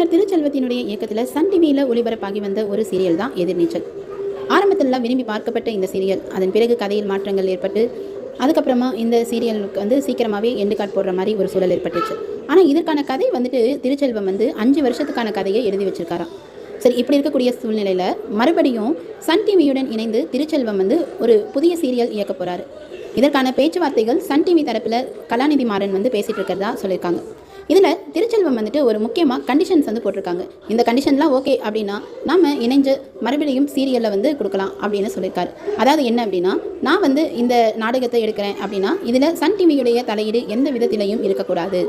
இயக்குனர் திருச்செல்வத்தினுடைய இயக்கத்தில் சன் டிவியில் ஒளிபரப்பாகி வந்த ஒரு சீரியல் தான் எதிர்நீச்சல். ஆரம்பத்திலலாம் விரும்பி பார்க்கப்பட்ட இந்த சீரியல். அதன் பிறகு கதையில் மாற்றங்கள் ஏற்பட்டு அதுக்கப்புறமா இந்த சீரியலுக்கு வந்து சீக்கிரமாகவே எண்டு கார்டு போடுற மாதிரி ஒரு சூழல் ஏற்பட்டுச்சு. ஆனால் இதற்கான கதை வந்துட்டு திருச்செல்வம் வந்து அஞ்சு வருஷத்துக்கான கதையை எழுதி வச்சிருக்காராம். சரி இப்படி இருக்கக்கூடிய சூழ்நிலையில் மறுபடியும் சன் டிவியுடன் இணைந்து திருச்செல்வம் வந்து ஒரு புதிய சீரியல் இயக்க போகிறாரு இதற்கான பேச்சுவார்த்தைகள் சன் டிவி தரப்பில் கலாநிதி மாறன் வந்து பேசிகிட்டு இருக்கிறதா சொல்லியிருக்காங்க. இதில் திருச்செல்வம் வந்துட்டு ஒரு முக்கியமாக கண்டிஷன்ஸ் வந்து போட்டிருக்காங்க. இந்த கண்டிஷன்லாம் ஓகே அப்படின்னா நாம் இணைஞ்சு மறுபடியும் சீரியலில் வந்து கொடுக்கலாம் அப்படின்னு சொல்லியிருக்காரு. அதாவது என்ன அப்படின்னா நான் வந்து இந்த நாடகத்தை எடுக்கிறேன் அப்படின்னா இதில் சன் டிவியுடைய தலையீடு எந்த விதத்திலையும் இருக்கக்கூடாது.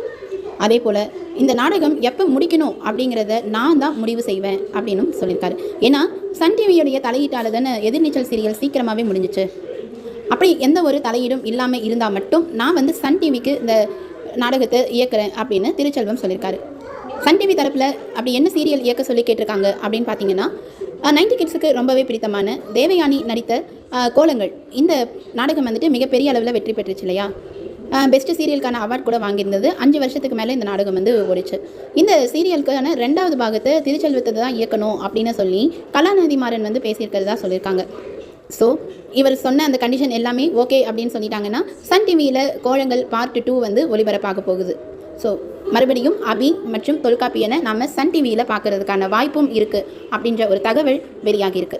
அதே போல் இந்த நாடகம் எப்போ முடிக்கணும் அப்படிங்கிறத நான் தான் முடிவு செய்வேன் அப்படின்னும் சொல்லியிருக்காரு. ஏன்னா சன் டிவியுடைய தலையீட்டால் தானே எதிர்நீச்சல் சீரியல் சீக்கிரமாகவே முடிஞ்சிச்சு. அப்படி எந்த ஒரு தலையீடும் இல்லாமல் இருந்தால் மட்டும் நான் வந்து சன் டிவிக்கு இந்த நாடகத்தை இயக்குறேன் அப்படின்னு திருச்செல்வம் சொல்லியிருக்காரு. சன் டிவி தரப்பில் அப்படி என்ன சீரியல் இயக்க சொல்லி கேட்டிருக்காங்க அப்படின்னு பார்த்தீங்கன்னா நைன்டி கிட்ஸுக்கு ரொம்பவே பிடித்தமான தேவயானி நடித்த கோலங்கள். இந்த நாடகம் வந்துட்டு மிகப்பெரிய அளவில் வெற்றி பெற்றுச்சு இல்லையா? பெஸ்ட்டு சீரியலுக்கான அவார்ட் கூட வாங்கியிருந்தது. அஞ்சு வருஷத்துக்கு மேலே இந்த நாடகம் வந்து ஓடிச்சு. இந்த சீரியலுக்கான ரெண்டாவது பாகத்தை திருச்செல்வத்தை தான் இயக்கணும் அப்படின்னு சொல்லி கலாநிதி மாறன் வந்து பேசியிருக்கிறதா சொல்லியிருக்காங்க. ஸோ இவர் சொன்ன அந்த கண்டிஷன் எல்லாமே ஓகே அப்படின்னு சொல்லிட்டாங்கன்னா சன் டிவியில் கோழங்கள் பார்ட் டூ வந்து ஒளிபரப்பாக போகுது. ஸோ மறுபடியும் அபி மற்றும் தொல்காப்பியனை நாம் சன் டிவியில் பார்க்கறதுக்கான வாய்ப்பும் இருக்குது அப்படின்ற ஒரு தகவல் வெளியாகியிருக்கு.